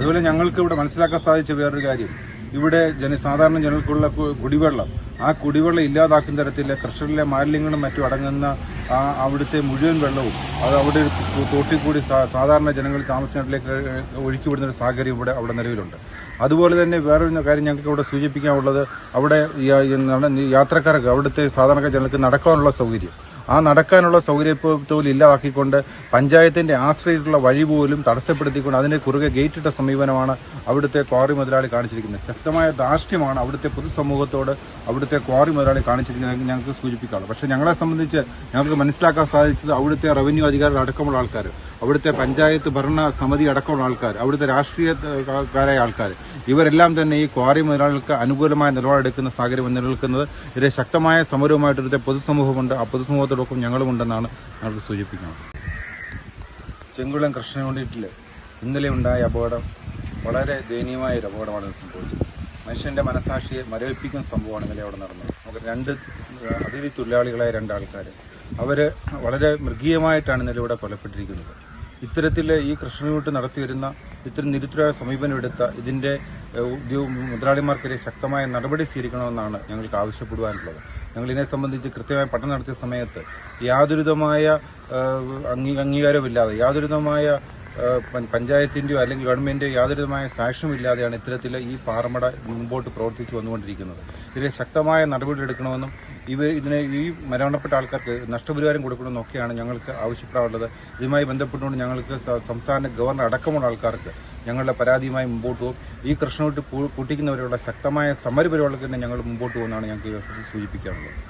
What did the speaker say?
അതുപോലെ ഞങ്ങൾക്ക് ഇവിടെ മനസ്സിലാക്കാൻ സാധിച്ച വേറൊരു കാര്യം. ഇവിടെ ജന സാധാരണ ജനങ്ങൾക്കുള്ള കുടിവെള്ളം. ആ കുടിവെള്ളം ഇല്ലാതാക്കുന്ന തരത്തിൽ കൃഷിയിലെ മാലിന്യങ്ങളും മറ്റും അടങ്ങുന്ന ആ അവിടുത്തെ മുഴുവൻ വെള്ളവും അത് അവിടെ തോട്ടിൽ കൂടി സാധാരണ ജനങ്ങൾ താമസിക്കുന്നതിലേക്ക് ഒഴുക്കി വിടുന്ന ഒരു സാഹചര്യം ഇവിടെ അവിടെ നിലവിലുണ്ട്. അതുപോലെ തന്നെ വേറൊരു കാര്യം ഞങ്ങൾക്ക് ഇവിടെ സൂചിപ്പിക്കാനുള്ളത് അവിടെ യാത്രക്കാർക്ക് അവിടുത്തെ സാധാരണ ജനങ്ങൾക്ക് നടക്കാനുള്ള സൗകര്യം. ആ നടക്കാനുള്ള സൗകര്യത്തോൽ ഇല്ലാതാക്കിക്കൊണ്ട് പഞ്ചായത്തിന്റെ ആശ്രയിച്ചിട്ടുള്ള വഴി പോലും തടസ്സപ്പെടുത്തിക്കൊണ്ട് അതിന്റെ കുറുകെ ഗേറ്റിട്ട സമീപനമാണ് അവിടുത്തെ ക്വാറി മുതലാളി കാണിച്ചിരിക്കുന്നത്. ശക്തമായ ധാർഷ്ട്യമാണ് അവിടുത്തെ പൊതുസമൂഹത്തോട് അവിടുത്തെ ക്വാറി മുതലാളി കാണിച്ചിരിക്കുന്നത് ഞങ്ങൾക്ക് സൂചിപ്പിക്കാറുള്ളത് പക്ഷേ ഞങ്ങളെ സംബന്ധിച്ച് ഞങ്ങൾക്ക് മനസ്സിലാക്കാൻ സാധിച്ചത് അവിടുത്തെ റവന്യൂ അധികാരികൾ അടക്കമുള്ള ആൾക്കാർ അവിടുത്തെ പഞ്ചായത്ത് ഭരണ സമിതി അടക്കമുള്ള ആൾക്കാർ അവിടുത്തെ രാഷ്ട്രീയക്കാരായ ആൾക്കാർ ഇവരെല്ലാം തന്നെ ഈ ക്വാറി മുതലാളികൾക്ക് അനുകൂലമായ നിലപാടെടുക്കുന്ന സാഹചര്യം നിലനിൽക്കുന്നത്. ഇതിലെ ശക്തമായ സമരവുമായിട്ട് ഇവിടുത്തെ പൊതുസമൂഹമുണ്ട്. ആ പൊതുസമൂഹത്തോടൊപ്പം ഞങ്ങളുമുണ്ടെന്നാണ് ഞങ്ങൾക്ക് സൂചിപ്പിക്കുന്നത്. ചെങ്കുളം കൃഷ്ണകൊണ്ടിട്ടിൽ ഇന്നലെ ഉണ്ടായ അപകടം വളരെ ദയനീയമായ ഒരു അപകടമാണ് സംഭവിച്ചത്. മനുഷ്യന്റെ മനസാക്ഷിയെ മരവിപ്പിക്കുന്ന സംഭവമാണ് ഇന്നലെ അവിടെ നടന്നത്. നമുക്ക് രണ്ട് അതിഥി തൊഴിലാളികളായ രണ്ടാൾക്കാർ അവർ വളരെ മൃഗീയമായിട്ടാണ് ഇന്നലെ ഇവിടെ കൊലപ്പെട്ടിരിക്കുന്നത് ഇത്തരത്തിൽ ഈ കൃഷ്ണയൂട്ട് നടത്തിവരുന്ന ഇത്തരം നിരുത്തരായ സമീപനം എടുത്ത ഇതിന്റെ മുതലാളിമാർക്കെതിരെ ശക്തമായ നടപടി സ്വീകരിക്കണമെന്നാണ് ഞങ്ങൾക്ക് ആവശ്യപ്പെടുവാനുള്ളത്. ഞങ്ങൾ ഇതിനെ സംബന്ധിച്ച് കൃത്യമായ പഠനം നടത്തിയ സമയത്ത് യാതൊരുതമായ അംഗീകാരമില്ലാതെ യാതൊരുവിധമായ ഏഹ്, പ- പഞ്ചായത്തിന്റെയോ അല്ലെങ്കിൽ ഗവൺമെന്റിന്റെയോ യാതൊരുവിധമായ സാക്ഷ്യമില്ലാതെയാണ് ഇത്തരത്തിൽ ഈ പാറമട മുമ്പോട്ട് പ്രവർത്തിച്ചു വന്നുകൊണ്ടിരിക്കുന്നത്. ഇതിൽ ശക്തമായ നടപടി എടുക്കണമെന്നും ഇവ ഇതിനെ ഈ മരണപ്പെട്ട ആൾക്കാർക്ക് നഷ്ടപരിഹാരം കൊടുക്കണമെന്നൊക്കെയാണ് ഞങ്ങൾക്ക് ആവശ്യപ്പെടാറുള്ളത് ഇതുമായി ബന്ധപ്പെട്ടുകൊണ്ട് ഞങ്ങൾക്ക് സംസ്ഥാന ഗവർണർ അടക്കമുള്ള ആൾക്കാർക്ക് ഞങ്ങളുടെ പരാതിയുമായി മുമ്പോട്ട് പോകും. ഈ കൃഷ്ണവിട്ട് പൂട്ടിക്കുന്നവരുള്ള ശക്തമായ സമരപരിപാടികൾക്ക് തന്നെ ഞങ്ങൾ മുമ്പോട്ട് പോകുന്നതാണ് ഞങ്ങൾക്ക് സൂചിപ്പിക്കാനുള്ളത്.